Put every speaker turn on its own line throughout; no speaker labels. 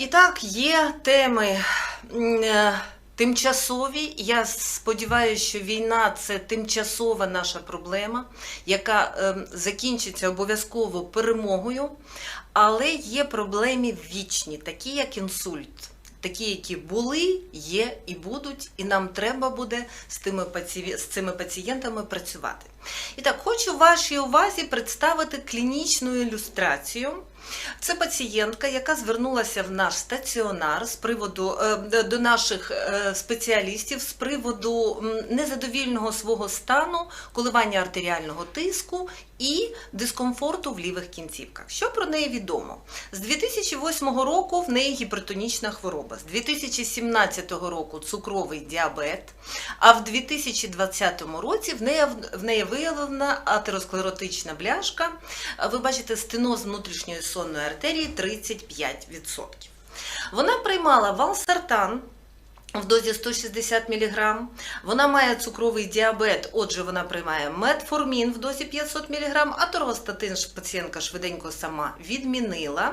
І так, є теми е, тимчасові. Я сподіваюся, що війна це тимчасова наша проблема, яка е, закінчиться обов'язково перемогою. Але є проблеми вічні, такі як інсульт. Такі, які були, є і будуть, і нам треба буде з тими з цими пацієнтами працювати. І так, хочу вашій увазі представити клінічну ілюстрацію. Це пацієнтка, яка звернулася в наш стаціонар з приводу е, до наших е, спеціалістів з приводу незадовільного свого стану, коливання артеріального тиску і дискомфорту в лівих кінцівках. Що про неї відомо? З 2008 року в неї гіпертонічна хвороба, з 2017 року цукровий діабет, а в 2020 році в неї, в неї виявлена атеросклеротична бляшка. Ви бачите стеноз внутрішньої сонної артерії 35%. Вона приймала валсартан в дозі 160 мг. Вона має цукровий діабет, отже, вона приймає метформін в дозі 500 мг, а торгостатин пацієнтка швиденько сама відмінила.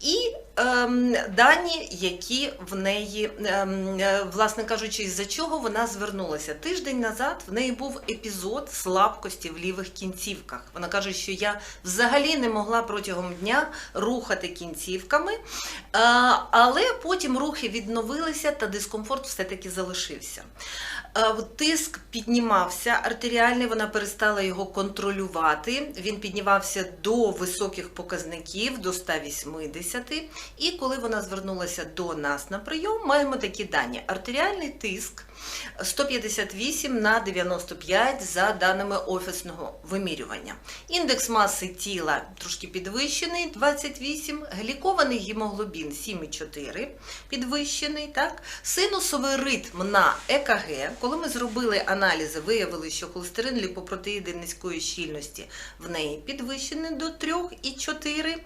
І ем, дані, які в неї, ем, е, власне кажучи, із-за чого вона звернулася. Тиждень назад в неї був епізод слабкості в лівих кінцівках. Вона каже, що я взагалі не могла протягом дня рухати кінцівками, е, але потім рухи відновилися та дискомфорт все-таки залишився. Е, Тиск піднімався артеріальний, вона перестала його контролювати. Він піднімався до високих показників, до 180. І коли вона звернулася до нас на прийом, маємо такі дані: артеріальний тиск 158 на 95 за даними офісного вимірювання. Індекс маси тіла трошки підвищений 28, глікований гемоглобін 7,4 підвищений. Так? Синусовий ритм на ЕКГ. Коли ми зробили аналізи, виявили, що холестерин ліпопротеїди низької щільності в неї підвищений до 3,4.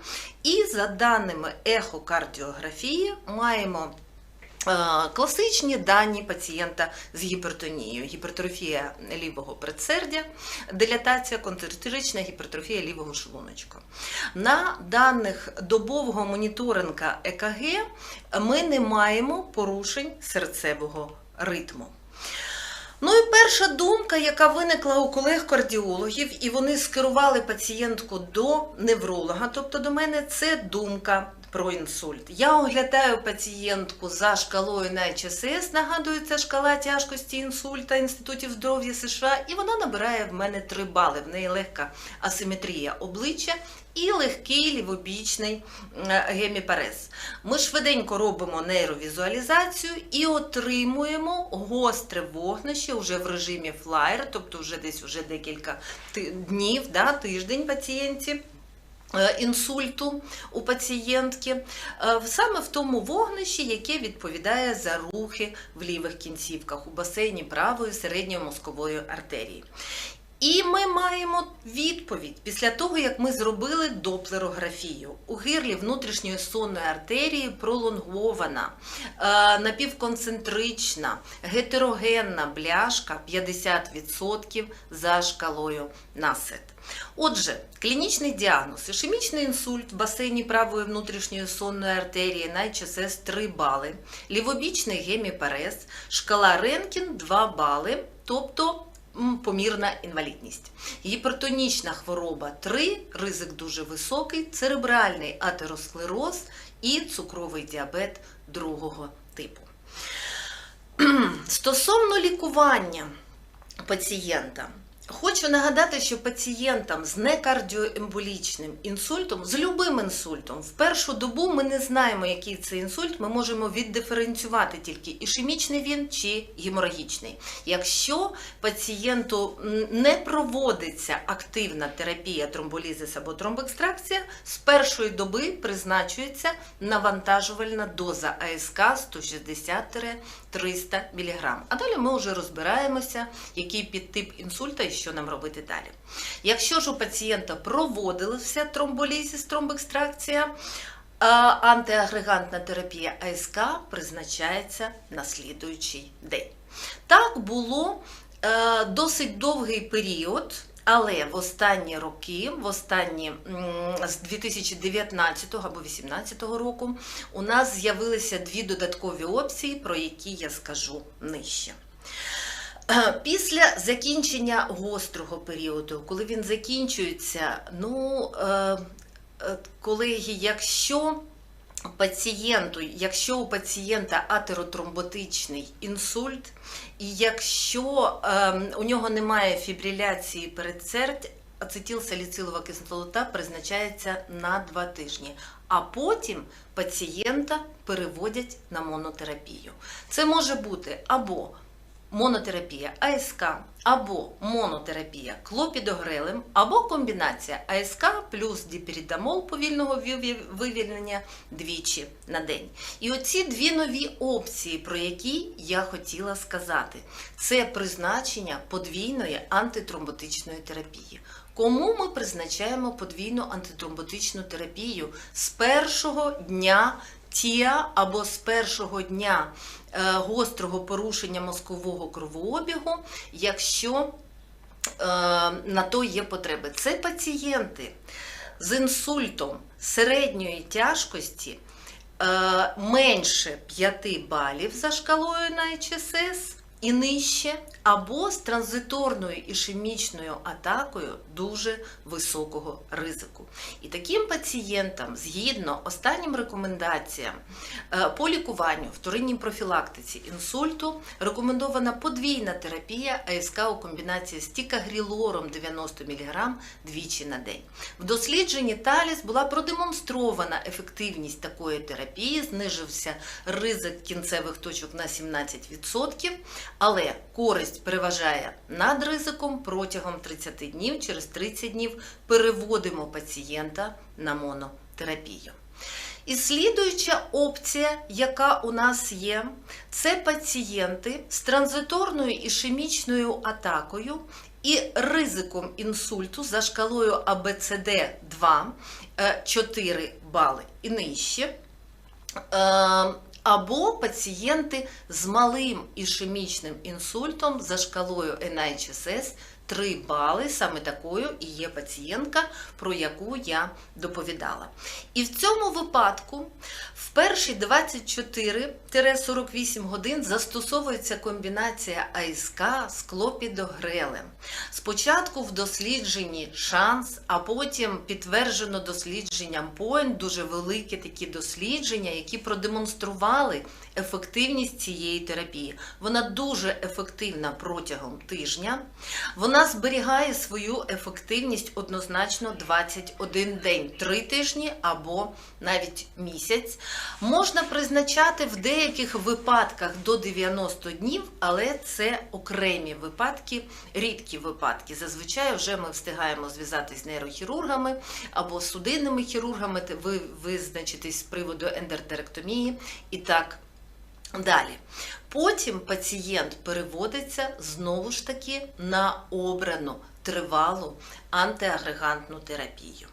І за даними ехокардіографії маємо Класичні дані пацієнта з гіпертонією: гіпертрофія лівого предсердя, дилатація, концентрична гіпертрофія лівого шлуночка. На даних добового моніторинга ЕКГ ми не маємо порушень серцевого ритму. Ну і перша думка, яка виникла у колег-кардіологів, і вони скерували пацієнтку до невролога, тобто до мене, це думка про інсульт. Я оглядаю пацієнтку за шкалою НайЧСС, нагадую, це шкала тяжкості інсульта Інститутів здоров'я США, і вона набирає в мене 3 бали. В неї легка асиметрія обличчя і легкий лівобічний е, геміпарез. Ми швиденько робимо нейровізуалізацію і отримуємо гостре вогнище вже в режимі флаєр, тобто вже десь вже декілька днів, да, тиждень пацієнті. Е, Інсульту у пацієнтки е, саме в тому вогнищі, яке відповідає за рухи в лівих кінцівках у басейні правої середньої мозкової артерії. І ми маємо відповідь після того, як ми зробили доплерографію. У гирлі внутрішньої сонної артерії пролонгована, е, напівконцентрична, гетерогенна бляшка 50% за шкалою насет. Отже, клінічний діагноз ішемічний інсульт в басейні правої внутрішньої сонної артерії найчасес 3 бали, лівобічний геміпарез, шкала Ренкін 2 бали, тобто помірна інвалідність. Гіпертонічна хвороба 3, ризик дуже високий, церебральний атеросклероз і цукровий діабет другого типу. Стосовно лікування пацієнта, хочу нагадати, що пацієнтам з некардіоемболічним інсультом, з любим інсультом, в першу добу ми не знаємо, який це інсульт, ми можемо віддиференціювати тільки ішемічний він чи геморагічний. Якщо пацієнту не проводиться активна терапія тромболізис або тромбоекстракція, з першої доби призначується навантажувальна доза АСК 160-300 мг. А далі ми вже розбираємося, який підтип інсульта що нам робити далі. Якщо ж у пацієнта проводилася тромболізис, тромбоекстракція, антиагрегантна терапія АСК призначається на слідуючий день. Так було е, досить довгий період Але в останні роки, в останні з 2019 або 2018 року, у нас з'явилися дві додаткові опції, про які я скажу нижче. Після закінчення гострого періоду, коли він закінчується, ну, е, е, колеги, якщо пацієнту, якщо у пацієнта атеротромботичний інсульт, і якщо е, у нього немає фібриляції передсердь, ацетилсаліцилова кислота призначається на 2 тижні, а потім пацієнта переводять на монотерапію. Це може бути або монотерапія АСК, або монотерапія клопідогрелем, або комбінація АСК плюс діперідамол повільного вивільнення двічі на день. І оці дві нові опції, про які я хотіла сказати, це призначення подвійної антитромботичної терапії. Кому ми призначаємо подвійну антитромботичну терапію з першого дня ТІА або з першого дня гострого порушення мозкового кровообігу, якщо е, на то є потреби. Це пацієнти з інсультом середньої тяжкості е, менше 5 балів за шкалою на HSS і нижче, або з транзиторною ішемічною атакою дуже високого ризику. І таким пацієнтам, згідно останнім рекомендаціям е, по лікуванню вторинній профілактиці інсульту, рекомендована подвійна терапія АСК у комбінації з тікагрілором 90 мг двічі на день. В дослідженні Таліс була продемонстрована ефективність такої терапії, знижився ризик кінцевих точок на 17%, але користь переважає над ризиком протягом 30 днів. Через 30 днів переводимо пацієнта на монотерапію. І слідуюча опція, яка у нас є, це пацієнти з транзиторною ішемічною атакою і ризиком інсульту за шкалою ABCD2 е, 4 бали і нижче. Або пацієнти з малим ішемічним інсультом за шкалою NIHSS 3 бали, саме такою і є пацієнтка, про яку я доповідала. І в цьому випадку в перші 24-48 годин застосовується комбінація АСК з клопідогрелем. Спочатку в дослідженні шанс, а потім підтверджено дослідженням Point, дуже великі такі дослідження, які продемонстрували ефективність цієї терапії. Вона дуже ефективна протягом тижня. Вона зберігає свою ефективність однозначно 21 день, 3 тижні або навіть місяць. Можна призначати в деяких випадках до 90 днів, але це окремі випадки, рідкі випадки. Зазвичай вже ми встигаємо зв'язатись з нейрохірургами або судинними хірургами, ви визначитись з приводу ендертеректомії і так Далі. Потім пацієнт переводиться знову ж таки на обрану тривалу антиагрегантну терапію.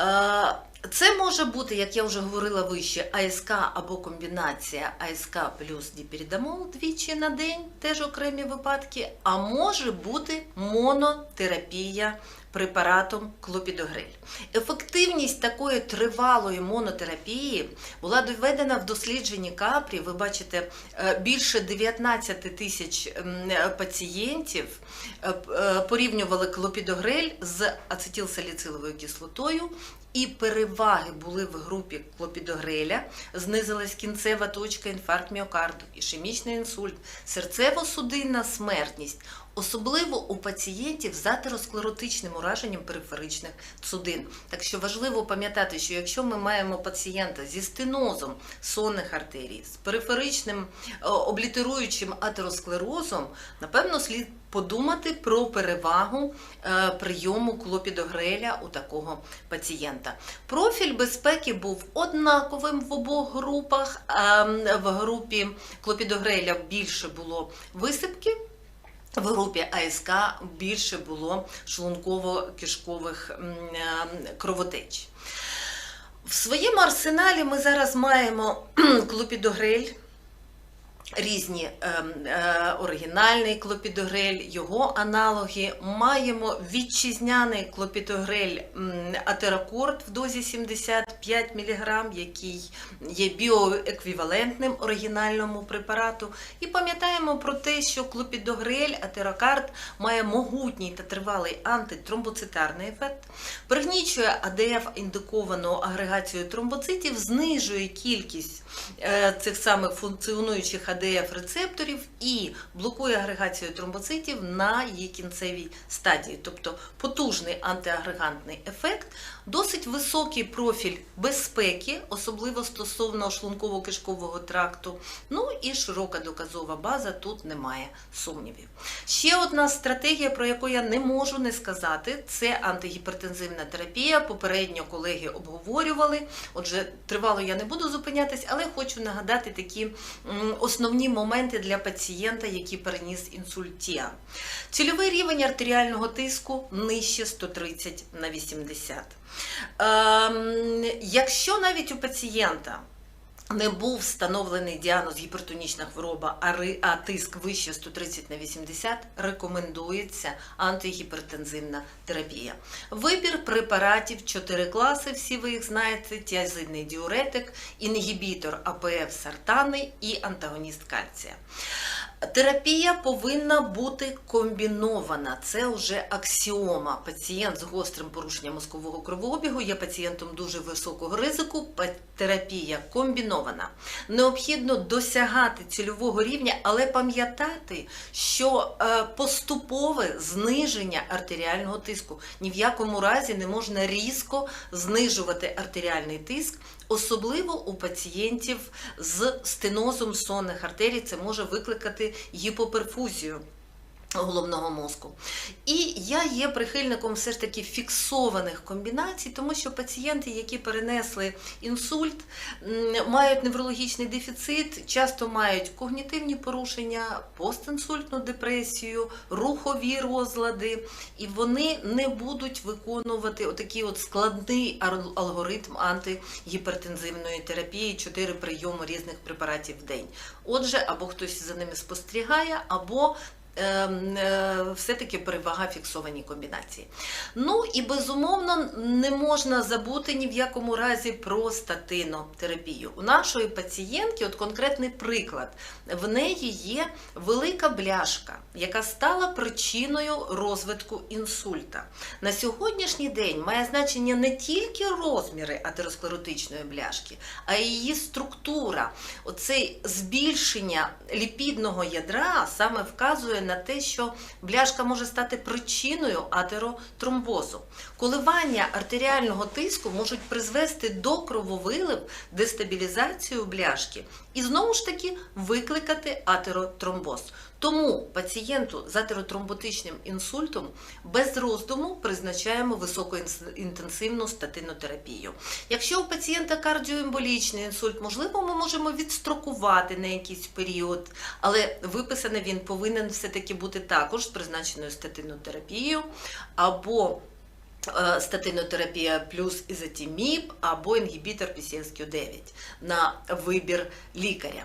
Е, Це може бути, як я вже говорила вище, АСК або комбінація АСК плюс діперідамол двічі на день, теж окремі випадки, а може бути монотерапія препаратом клопідогрель. Ефективність такої тривалої монотерапії була доведена в дослідженні Капрі. Ви бачите, е, більше 19 тисяч пацієнтів е, е, порівнювали клопідогрель з ацетилсаліциловою кислотою. І переваги були в групі клопідогреля, знизилась кінцева точка інфаркт міокарду, ішемічний інсульт, серцево-судинна смертність, особливо у пацієнтів з атеросклеротичним ураженням периферичних судин. Так що важливо пам'ятати, що якщо ми маємо пацієнта зі стенозом сонних артерій, з периферичним е, облітеруючим атеросклерозом, напевно, слід подумати про перевагу е, прийому клопідогреля у такого пацієнта. Профіль безпеки був однаковим в обох групах. а, В групі клопідогреля більше було висипки. В групі АСК більше було шлунково-кишкових е, кровотеч. В своєму арсеналі ми зараз маємо клопідогрель, різні ем, е, оригінальний клопідогрель, його аналоги. Маємо вітчизняний клопідогрель Атеракорд в дозі 75 мг, який є біоеквівалентним оригінальному препарату. І пам'ятаємо про те, що клопідогрель Атеракард має могутній та тривалий антитромбоцитарний ефект, пригнічує АДФ індиковану агрегацію тромбоцитів, знижує кількість е, цих самих функціонуючих АДФ рецепторів і блокує агрегацію тромбоцитів на її кінцевій стадії, тобто потужний антиагрегантний ефект, досить високий профіль безпеки, особливо стосовно шлунково-кишкового тракту. Ну і широка доказова база тут немає сумнівів. Ще одна стратегія, про яку я не можу не сказати, це антигіпертензивна терапія. Попередньо колеги обговорювали. Отже, тривало я не буду зупинятись, але хочу нагадати такі основні моменти для пацієнта, який переніс інсульт ТІА. Цільовий рівень артеріального тиску нижче 130 на 80. Ем, якщо навіть у пацієнта не був встановлений діагноз гіпертонічна хвороба, а, тиск вище 130 на 80, рекомендується антигіпертензивна терапія. Вибір препаратів 4 класи, всі ви їх знаєте: тіазидний діуретик, інгібітор АПФ сартани і антагоніст кальція. Терапія повинна бути комбінована. Це вже аксіома. Пацієнт з гострим порушенням мозкового кровообігу є пацієнтом дуже високого ризику. Терапія комбінована. Необхідно досягати цільового рівня, але пам'ятати, що е, поступове зниження артеріального тиску ні в якому разі не можна різко знижувати артеріальний тиск. Особливо у пацієнтів з стенозом сонних артерій. Це може викликати гіпоперфузію головного мозку. І я є прихильником все ж таки фіксованих комбінацій, тому що пацієнти, які перенесли інсульт, мають неврологічний дефіцит, часто мають когнітивні порушення, постінсультну депресію, рухові розлади, і вони не будуть виконувати отакий от складний алгоритм антигіпертензивної терапії, чотири прийоми різних препаратів в день. Отже, або хтось за ними спостерігає, або все-таки перевага фіксованій комбінації. Ну і безумовно не можна забути ні в якому разі про статинотерапію. У нашої пацієнтки, от конкретний приклад, в неї є велика бляшка, яка стала причиною розвитку інсульта. На сьогоднішній день має значення не тільки розміри атеросклеротичної бляшки, а й її структура. Оцей збільшення ліпідного ядра саме вказує на те, що бляшка може стати причиною атеротромбозу. Коливання артеріального тиску можуть призвести до крововилив, дестабілізацію бляшки і знову ж таки викликати атеротромбоз. Тому пацієнту з атеротромботичним інсультом без роздуму призначаємо високоінтенсивну статинотерапію. Якщо у пацієнта кардіоемболічний інсульт, можливо, ми можемо відстрокувати на якийсь період, але виписаний він повинен все-таки бути також з призначеною статинотерапією або статинотерапія плюс ізотіміб або інгібітор PCSQ9 на вибір лікаря.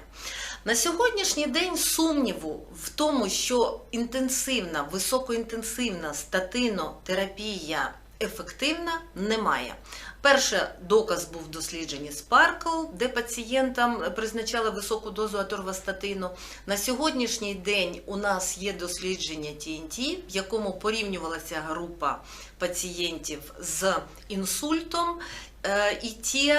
На сьогоднішній день сумніву в тому, що інтенсивна, високоінтенсивна статинотерапія ефективна, немає. Перший доказ був в дослідженні Sparkle, де пацієнтам призначали високу дозу аторвастатину. На сьогоднішній день у нас є дослідження TNT, в якому порівнювалася група пацієнтів з інсультом е, і ті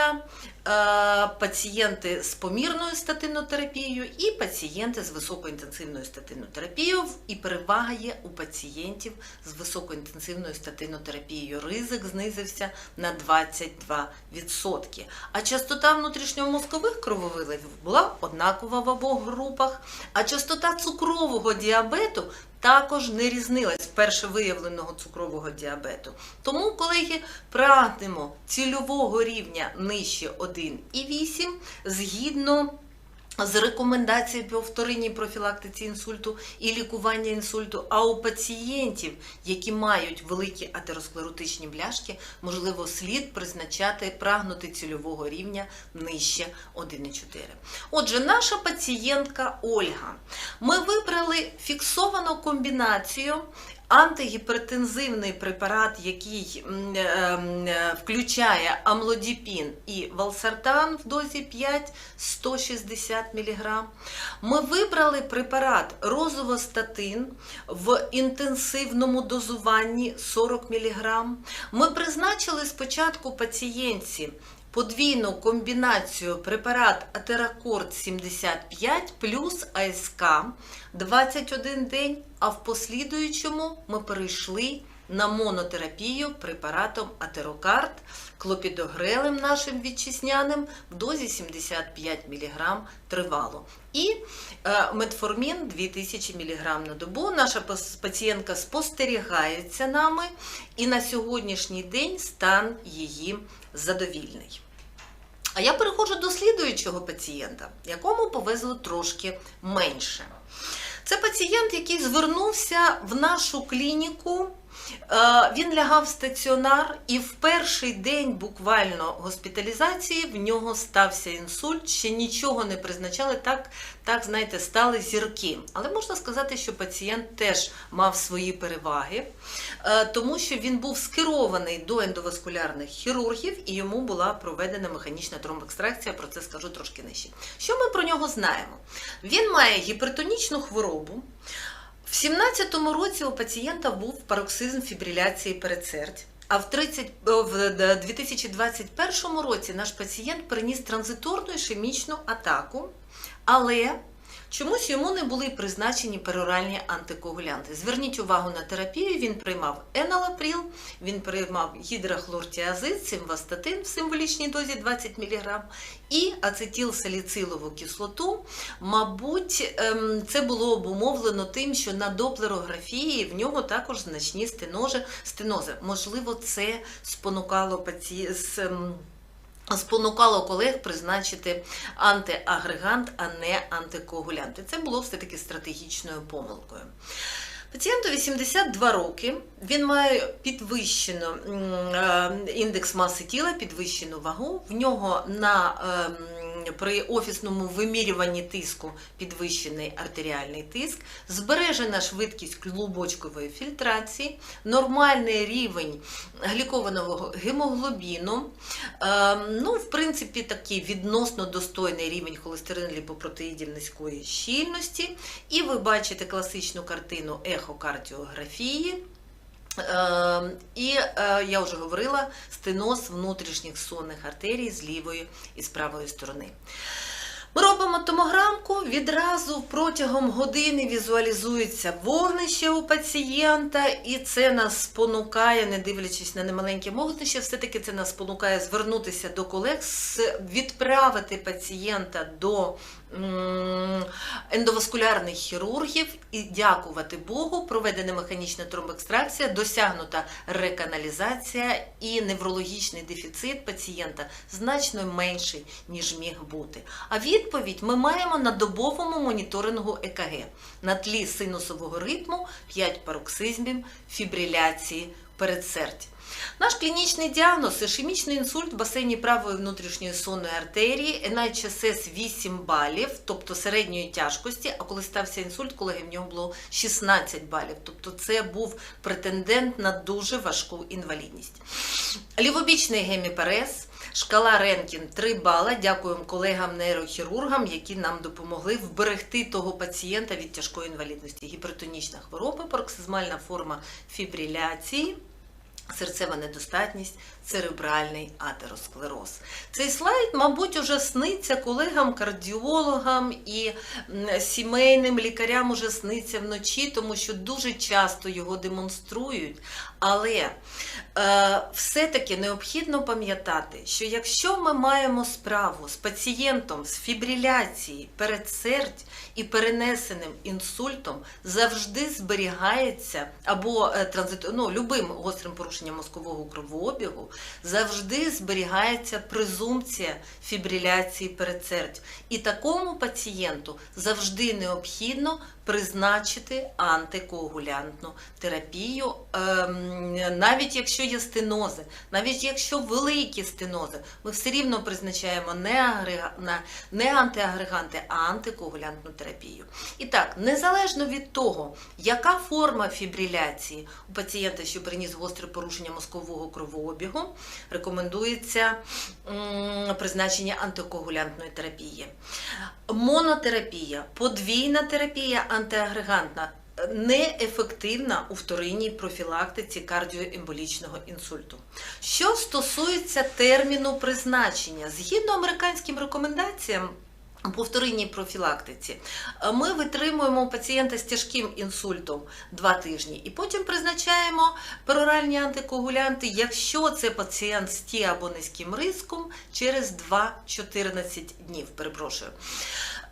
пацієнти з помірною статинотерапією і пацієнти з високоінтенсивною статинотерапією. І перевага є у пацієнтів з високоінтенсивною статинотерапією. Ризик знизився на 22%. А частота внутрішньомозкових крововиливів була однакова в обох групах, а частота цукрового діабету також не різнилась вперше виявленого цукрового діабету. Тому, колеги, прагнемо цільового рівня нижче 1,8 згідно з рекомендацією по вторинній профілактиці інсульту і лікування інсульту. А у пацієнтів, які мають великі атеросклеротичні бляшки, можливо, слід призначати прагнути цільового рівня нижче 1,4. Отже, наша пацієнтка Ольга. Ми вибрали фіксовану комбінацію. Антигіпертензивний препарат, який е, е, включає амлодіпін і валсартан в дозі 5 160 мг. Ми вибрали препарат розовостатин в інтенсивному дозуванні 40 мг. Ми призначили спочатку пацієнтці подвійну комбінацію препарат Атеракорд 75 плюс АСК 21 день, а в послідуючому ми перейшли на монотерапію препаратом Атерокард, клопідогрелем нашим вітчизняним в дозі 75 мг тривало. І е, метформін 2000 мг на добу. Наша пацієнтка спостерігається нами, і на сьогоднішній день стан її задовільний. А я переходжу до слідуючого пацієнта, якому повезло трошки менше. Це пацієнт, який звернувся в нашу клініку. Е, Він лягав в стаціонар, і в перший день буквально госпіталізації в нього стався інсульт. Ще нічого не призначали. Так, так знаєте, стали зірки. Але можна сказати, що пацієнт теж мав свої переваги, е, тому що він був скерований до ендоваскулярних хірургів і йому була проведена механічна тромбекстракція. Про це скажу трошки нижче. Що ми про нього знаємо? Він має гіпертонічну хворобу. В 17-му році у пацієнта був пароксизм фібриляції передсердь. А в, 30, о, в 2021 році наш пацієнт приніс транзиторну ішемічну атаку, але чомусь йому не були призначені пероральні антикоагулянти. Зверніть увагу на терапію, він приймав еналапріл, він приймав гідрохлортіазид, симвастатин в символічній дозі 20 мг і ацетилсаліцилову кислоту. Мабуть, ем, це було обумовлено тим, що на доплерографії в нього також значні стенози. Можливо, це спонукало паці... Спонукало колег призначити антиагрегант, а не антикоагулянт. І Це було все-таки стратегічною помилкою. Пацієнту 82 роки, він має підвищену е, індекс маси тіла, підвищену вагу. В нього на, ем, при офісному вимірюванні тиску підвищений артеріальний тиск, збережена швидкість клубочкової фільтрації, нормальний рівень глікованого гемоглобіну, ем, ну, в принципі, такий відносно достойний рівень холестерину ліпопротеїдів низької щільності. І ви бачите класичну картину ехокардіографії. Е, І е, я вже говорила стеноз внутрішніх сонних артерій з лівої і з правої сторони. Ми робимо томограмку, відразу протягом години візуалізується вогнище у пацієнта, і це нас спонукає, не дивлячись на немаленьке вогнище, все-таки це нас спонукає звернутися до колег, відправити пацієнта до ендоваскулярних хірургів і дякувати Богу, проведена механічна тромбекстракція, досягнута реканалізація і неврологічний дефіцит пацієнта значно менший, ніж міг бути. А відповідь ми маємо на добовому моніторингу ЕКГ на тлі синусового ритму, 5 пароксизмів, фібриляції передсердь. Наш клінічний діагноз ішемічний інсульт в басейні правої внутрішньої сонної артерії, NHSS 8 балів, тобто середньої тяжкості, а коли стався інсульт, колеги, в нього було 16 балів. Тобто це був претендент на дуже важку інвалідність. Лівобічний геміперез, шкала Ренкін 3 бала. Дякуємо колегам-нейрохірургам, які нам допомогли вберегти того пацієнта від тяжкої інвалідності. Гіпертонічна хвороба, пароксизмальна форма фібриляції. Серцева недостатність, церебральний атеросклероз. Цей слайд, мабуть, уже сниться колегам-кардіологам і сімейним лікарям уже сниться вночі, тому що дуже часто його демонструють. Але е, все-таки необхідно пам'ятати, що якщо ми маємо справу з пацієнтом з фібриляцією передсердь і перенесеним інсультом, завжди зберігається або е, транзит, ну, любим гострим порушенням мозкового кровообігу, завжди зберігається презумпція фібриляції передсердь. І такому пацієнту завжди необхідно призначити антикоагулянтну терапію, ем, навіть якщо є стенози, навіть якщо великі стенози, ми все рівно призначаємо не, антиагреганти, а антикоагулянтну терапію. І так, незалежно від того, яка форма фібриляції у пацієнта, що приніс гостре порушення мозкового кровообігу, рекомендується призначення антикоагулянтної терапії. Монотерапія, подвійна терапія антиагрегантна неефективна у вторинній профілактиці кардіоемболічного інсульту. Що стосується терміну призначення, згідно американським рекомендаціям. По вторинній профілактиці е, ми витримуємо пацієнта з тяжким інсультом 2 тижні і потім призначаємо пероральні антикоагулянти, якщо це пацієнт з ті або низьким риском через 2-14 днів. Перепрошую.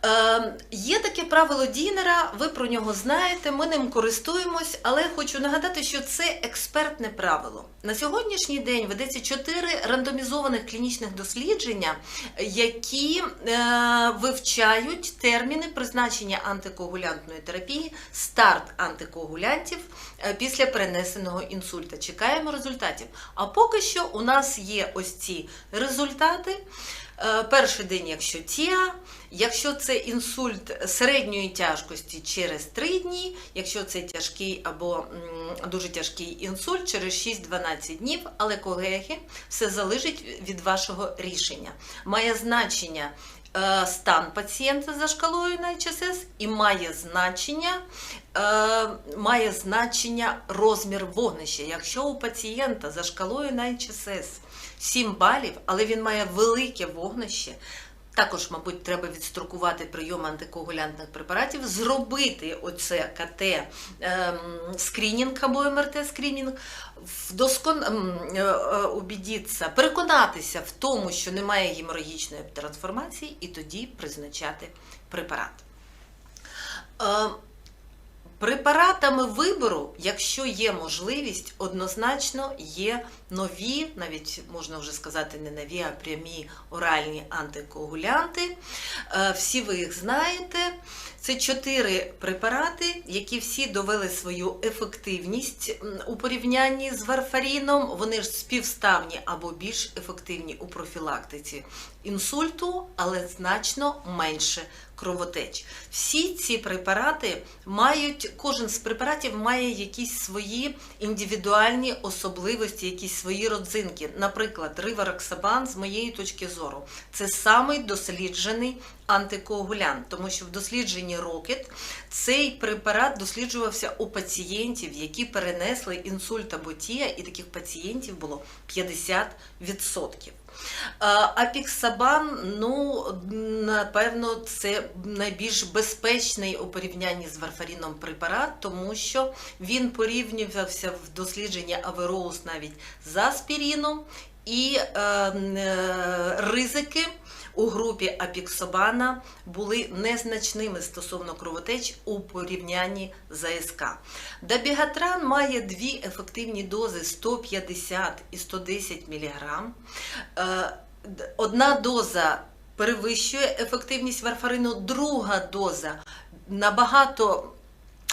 Е, є таке правило Дінера, ви про нього знаєте, ми ним користуємось, але хочу нагадати, що це експертне правило. На сьогоднішній день ведеться 4 рандомізованих клінічних дослідження, які е, вивчають терміни призначення антикоагулянтної терапії, старт антикоагулянтів е, після перенесеного інсульта. Чекаємо результатів. А поки що у нас є ось ці результати. Е, Перший день, якщо ТІА, якщо це інсульт середньої тяжкості через 3 дні, якщо це тяжкий або дуже тяжкий інсульт через 6-12 днів, але колеги, все залежить від вашого рішення. Має значення е, стан пацієнта за шкалою на HSS і має значення, е, має значення розмір вогнища. Якщо у пацієнта за шкалою на HSS 7 балів, але він має велике вогнище. Також, мабуть, треба відстрокувати прийом антикоагулянтних препаратів, зробити оце КТ ем, скринінг або МРТ скринінг, вдоскон, ем, е, е, переконатися в тому, що немає геморагічної трансформації, і тоді призначати препарат. Препаратами вибору, якщо є можливість, однозначно є нові, навіть можна вже сказати, не нові, а прямі оральні антикоагулянти. Е, Всі ви їх знаєте. Це чотири препарати, які всі довели свою ефективність у порівнянні з варфаріном. Вони ж співставні або більш ефективні у профілактиці інсульту, але значно менше кровотеч. Всі ці препарати мають, кожен з препаратів має якісь свої індивідуальні особливості, якісь свої родзинки. Наприклад, ривароксабан, з моєї точки зору, це самий досліджений антикоагулянт, тому що в дослідженні Рокет цей препарат досліджувався у пацієнтів, які перенесли інсульт або тія, і таких пацієнтів було 50%. Апіксабан, ну, напевно, це найбільш безпечний у порівнянні з варфаріном препарат, тому що він порівнювався в дослідженні Авероус навіть з аспіріном, і е, е, ризики у групі апіксобана були незначними стосовно кровотеч у порівнянні з АСК. Дабігатран має дві ефективні дози 150 і 110 мг. Одна доза перевищує ефективність варфарину, друга доза набагато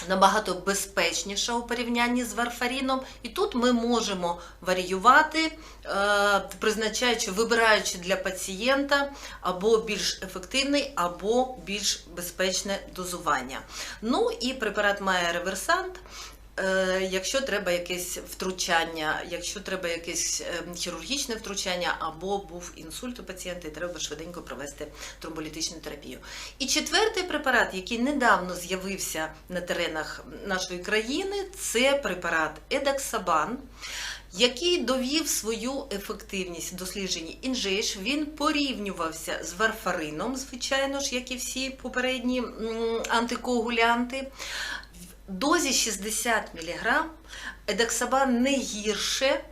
набагато безпечніша у порівнянні з варфаріном. І тут ми можемо варіювати, е, призначаючи, вибираючи для пацієнта або більш ефективний, або більш безпечне дозування. Ну і препарат має реверсант. Е, Якщо треба якесь втручання, якщо треба якесь е, хірургічне втручання або був інсульт у пацієнта, і треба швиденько провести тромболітичну терапію. І четвертий препарат, який недавно з'явився на теренах нашої країни, це препарат Едаксабан. Який довів свою ефективність в дослідженні інжеш, він порівнювався з варфарином, звичайно ж, як і всі попередні антикоагулянти дозі 60 мг едексабан не гірше,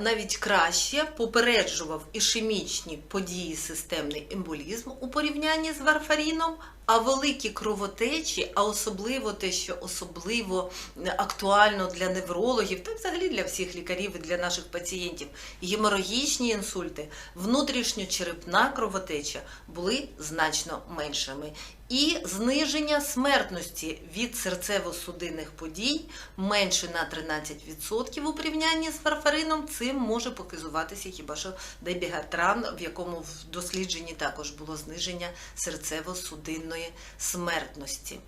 навіть краще. Попереджував ішемічні події системний емболізм у порівнянні з варфаріном, а великі кровотечі, а особливо те, що особливо актуально для неврологів, та взагалі для всіх лікарів і для наших пацієнтів, геморагічні інсульти, внутрішньочерепна кровотеча були значно меншими. І зниження смертності від серцево-судинних подій менше на 13% у порівнянні з варфарином. Цим може показуватися хіба що дебігатран, в якому в дослідженні також було зниження серцево-судинної смертності.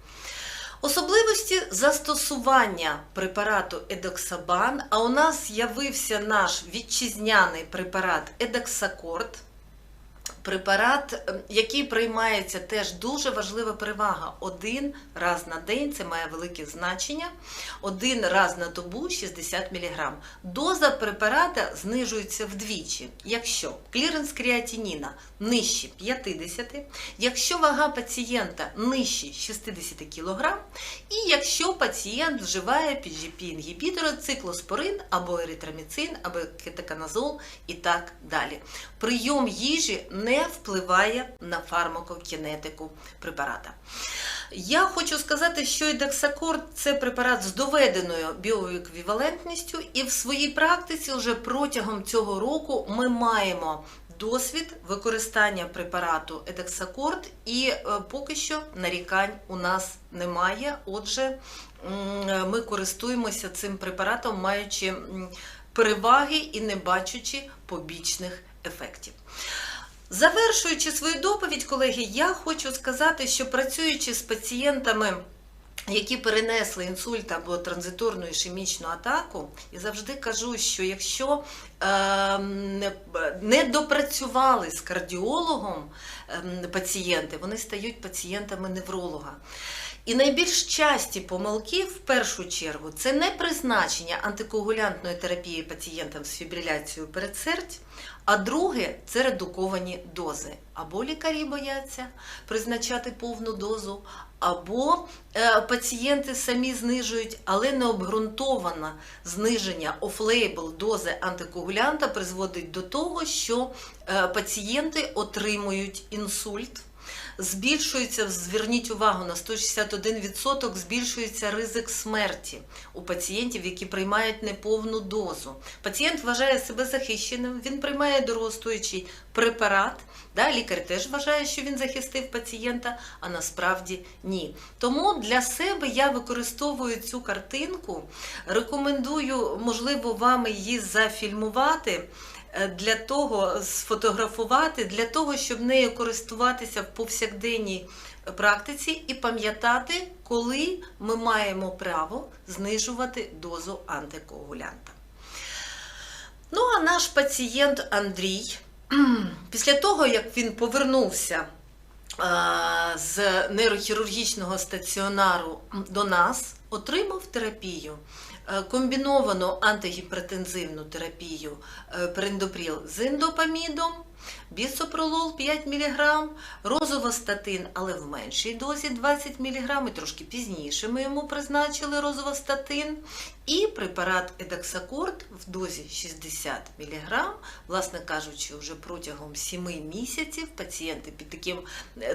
Особливості застосування препарату Едоксабан, а у нас з'явився наш вітчизняний препарат Едексакорд. Препарат, ем, який приймається, теж дуже важлива перевага. Один раз на день це має велике значення. Один раз на добу 60 мг. Доза препарата знижується вдвічі, якщо кліренс креатиніна нижче 50, якщо вага пацієнта нижче 60 кг, і якщо пацієнт вживає PGP-інгібітори, циклоспорин або еритроміцин, або кетоканазол і так далі. Прийом їжі не впливає на фармакокінетику препарата. Я хочу сказати, що ідексакорд це препарат з доведеною біоеквівалентністю, і в своїй практиці вже протягом цього року ми маємо досвід використання препарату Едексакорд, і е, поки що нарікань у нас немає. Отже, ми користуємося цим препаратом, маючи переваги і не бачачи побічних ефектів. Завершуючи свою доповідь, колеги, я хочу сказати, що працюючи з пацієнтами, які перенесли інсульт або транзиторну ішемічну атаку, я завжди кажу, що якщо е, не допрацювали з кардіологом е, пацієнти, вони стають пацієнтами невролога. І найбільш часті помилки, в першу чергу, це не призначення антикоагулянтної терапії пацієнтам з фібриляцією передсердь, а друге це редуковані дози. Або лікарі бояться призначати повну дозу, або е, пацієнти самі знижують, але необґрунтоване зниження офлейбл дози антикоагулянта призводить до того, що е, пацієнти отримують інсульт. Збільшується, зверніть увагу, на 161% збільшується ризик смерті у пацієнтів, які приймають неповну дозу. Пацієнт вважає себе захищеним, він приймає дорогостоячий препарат. Да, Лікар теж вважає, що він захистив пацієнта, а насправді ні. Тому для себе я використовую цю картинку, рекомендую, можливо, вам її зафільмувати. Е, Для того сфотографувати, для того, щоб нею користуватися в повсякденній практиці і пам'ятати, коли ми маємо право знижувати дозу антикоагулянта. Ну, а наш пацієнт Андрій, після того, як він повернувся з нейрохірургічного стаціонару до нас, отримав терапію. Е, Комбіновану антигіпертензивну терапію е, перендопріл з індопамідом, бісопролол 5 мг, розовостатин, але в меншій дозі 20 мг, трошки пізніше ми йому призначили розовостатин, і препарат Едексакорд в дозі 60 мг, власне кажучи, вже протягом 7 місяців пацієнти під таким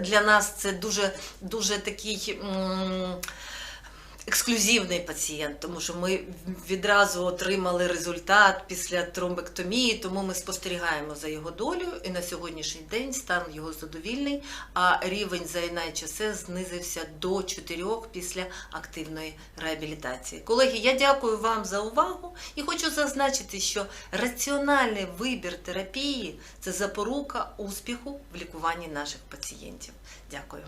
для нас це дуже, дуже такий. м, ексклюзивний пацієнт, тому що ми відразу отримали результат після тромбектомії, тому ми спостерігаємо за його долею, і на сьогоднішній день стан його задовільний, а рівень за NHS знизився до 4 після активної реабілітації. Колеги, я дякую вам за увагу і хочу зазначити, що раціональний вибір терапії це запорука успіху в лікуванні наших пацієнтів. Дякую.